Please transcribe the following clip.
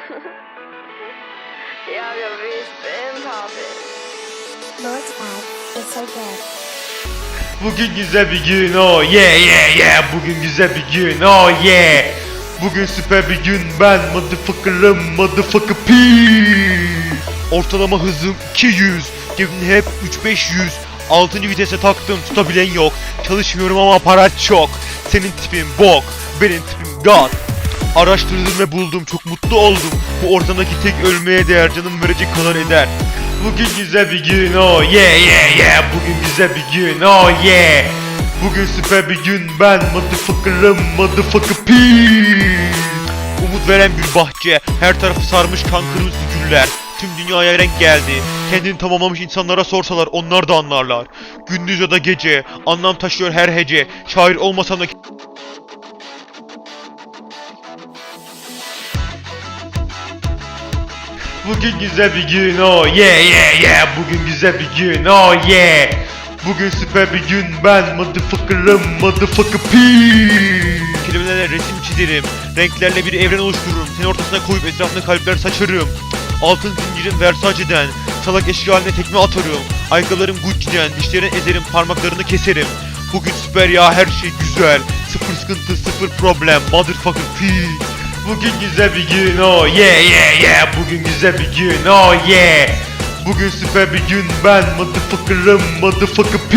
vibe is so good. Bugün güzel bir gün oh yeah yeah yeah. Bugün güzel bir gün oh yeah. Bugün süper bir gün ben motherfucker'ım motherfucker P Ortalama hızım 200 Cebimde hep 3-500 Altıncı vitese taktım tutabilen yok. Çalışmıyorum ama para çok. Senin tipin bok Benim tipim god Araştırdım ve buldum. Çok mutlu oldum. Bu ortamdaki tek ölmeye değer canım verecek kadar eder. Bugün güzel bir gün oh yeah yeah yeah. Bugün güzel bir gün oh yeah. Bugün süper bir gün ben motherfucker'ım motherfucker P Umut veren bir bahçe Her tarafı sarmış kan kırmızı güller. Tüm dünyaya renk geldi. Kendini tamamlamış insanlara sorsalar onlar da anlarlar. Gündüz ya da gece Anlam taşıyor her hece. Şair olmasam da Bugün güzel bir gün oh yeah yeah yeah. Bugün güzel bir gün oh yeah. Bugün süper bir gün ben motherfucker'ım motherfucker P Kelimelerle resim çizerim Renklerle bir evren oluştururum. Seni ortasına koyup etrafına kalpler saçarım. Altın zincirin Versace'den Salak eşya haline tekme atarım. Ayakkabılarım Gucci'den Dişlerini ezerim parmaklarını keserim. Bugün süper ya her şey güzel Sıfır sıkıntı sıfır problem. Motherfucker P Bugün güzel bir gün oh yeah yeah yeah. Bugün güzel bir gün oh yeah. Bugün süper bir gün ben motherfucker'ım motherfucker P